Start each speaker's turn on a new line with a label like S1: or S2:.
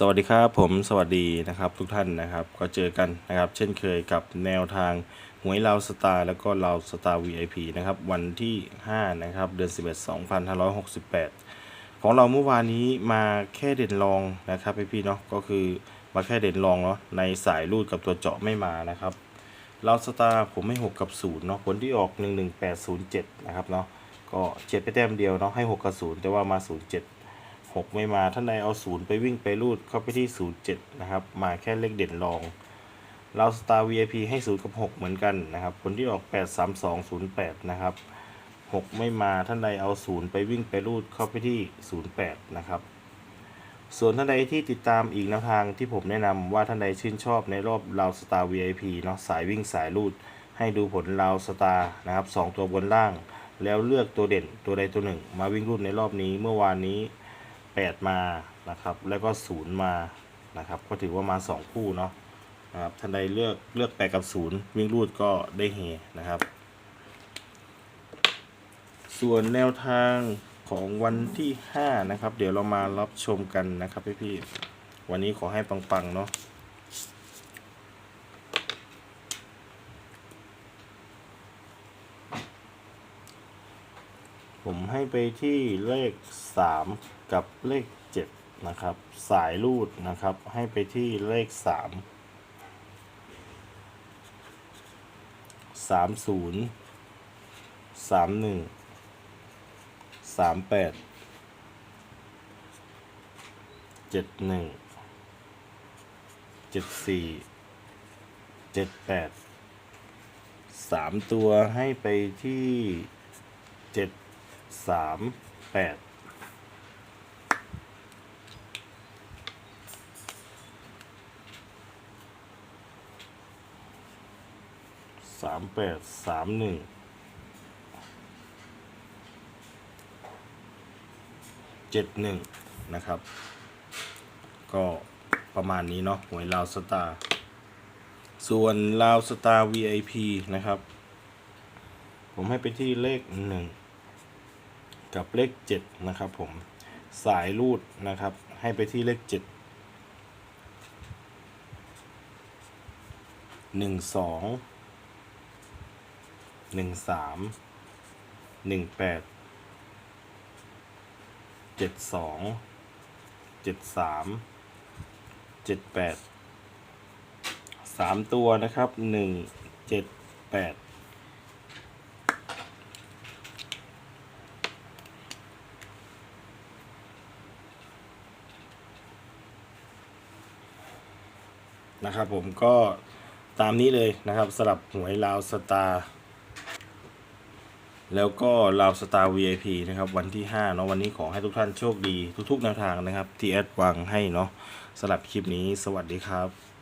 S1: สวัสดีครับผมสวัสดีนะครับทุกท่านนะครับ ก็เจอกันนะครับ เช่นเคยกับแนวทางหวยลาวสตาร์แล้วก็ลาวสตาร์ VIP นะครับ วันที่ 5 นะครับ เดือน 11 2568 ของเราเมื่อวานนี้มาแค่เด่นรองนะครับพี่ๆเนาะก็คือมาแค่เด่นรองเนาะในสายรูดกับตัวเจาะไม่มานะครับลาวสตาร์ผมให้ 6 กับ0เนาะผลที่ออก 11807 นะครับเนาะก็เจ็ดไปแต้มเดียวเนาะให้ 6 กับ 0 แต่ว่ามา 07 หกไม่มาท่านใดเอาศูนย์ไปวิ่งไปรูดเข้าไปที่ศูนย์เจ็ดนะครับ มาแค่เลขเด่นรองเราสตาร์ VIP ให้ศูนย์กับหกเหมือนกันนะครับ ผลที่ออกแปดสามสองศูนย์แปดนะครับหกไม่มาท่านใดเอาศูนย์ไปวิ่งไปรูดเข้าไปที่ศูนย์แปดนะครับ ส่วนท่านใดที่ติดตามอีกแนวทางที่ผมแนะนำว่าท่านใดชื่นชอบในรอบเราสตาร์ VIP เนาะสายวิ่งสายรูด ให้ดูผลเราสตาร์นะครับสองตัวบนล่าง แล้วเลือกตัวเด่นตัวใดตัวหนึ่ง มาวิ่งรูดในรอบนี้เมื่อวานนี้ 8 มานะครับ แล้วก็ 0 มานะครับ ก็ถือว่ามา 2 คู่เนาะนะครับท่านใดเลือกเลือก 8 กับ 0 วิ่งรูดก็ได้เฮนะครับ ส่วนแนวทางของวันที่ 5 นะครับ เดี๋ยวเรามารับชมกันนะครับพี่ๆวันนี้ขอให้ปังๆเนาะ ผมให้ไปที่เลข 3 กับเลข 7 นะครับ สายรูดนะครับ ให้ไปที่เลข 3 30 31 38 71 74 78สามตัวให้ไปที่เจ็ด สามแปดสามแปดสามหนึ่งเจ็ดหนึ่งนะครับ ก็ประมาณนี้เนาะหวยลาวสตาร์ส่วนลาวสตาร์ VIP นะครับ ผมให้ไปที่เลขหนึ่ง กับเลข 7 นะครับผมสายรูดนะครับ ให้ไปที่เลข 7 1 2 1 3 1 8 7 2 7 3 7 8 3 ตัวนะครับ 1 7 8 นะครับผมก็ตามนี้เลยนะครับสลับหวยลาวสตาร์แล้วก็ลาวสตาร์ VIP นะครับวันที่5เนาะวันนี้ขอให้ทุกท่านโชคดีทุกๆแนวทางนะครับ ที่แอดวางให้เนาะสลับคลิปนี้สวัสดีครับ